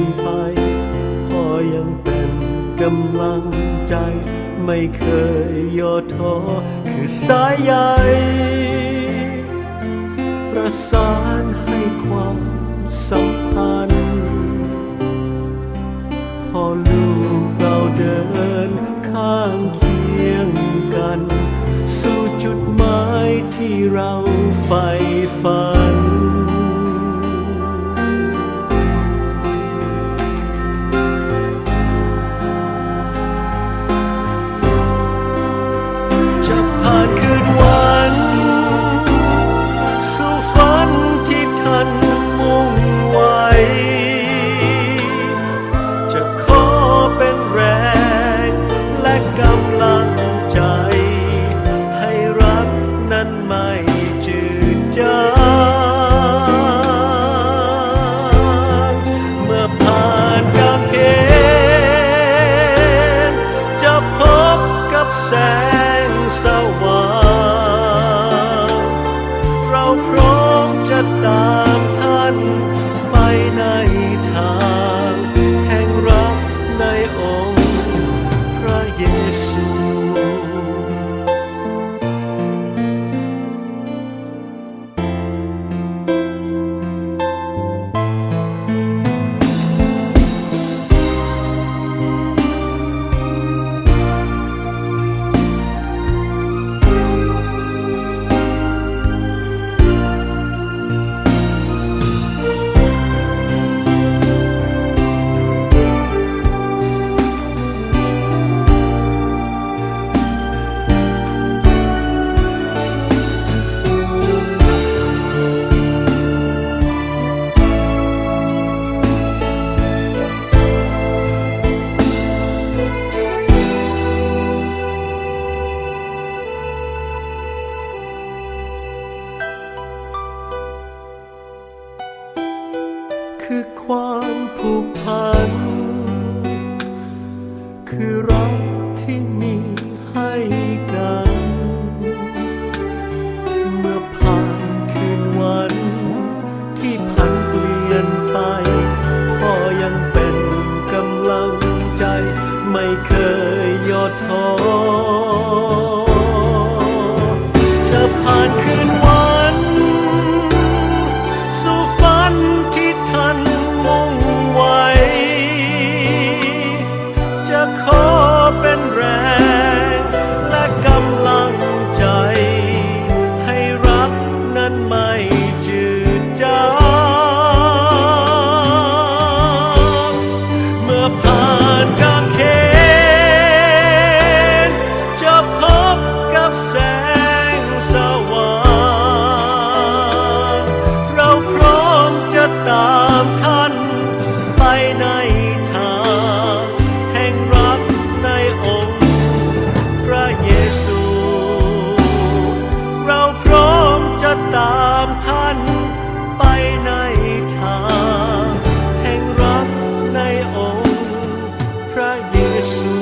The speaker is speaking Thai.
นไป พ่อยังเป็นกำลังใจ ไม่เคยย่อท้อคือสายใยประสานให้ความสัมพันธ์พอลูกเราเดินข้างเคียงกัน สู่จุดหมายที่เราใฝ่ฝัน กำลังใจ ให้รักนั้นไม่จืดจางเมื่อผ่านการเกณฑ์จะพบกับแสงสว่าง ความผูกพัน คือรักที่มีให้กัน เมื่อผ่านคืนวัน ที่ผันเปลี่ยนไป พ่อยังเป็นกำลังใจไม่เคย รับแสงสว่างเราพร้อมจะตามท่านไปในทางแห่งรักในองค์พระเยซู เราพร้อมจะตามท่านไปในทางแห่งรักในองค์พระเยซู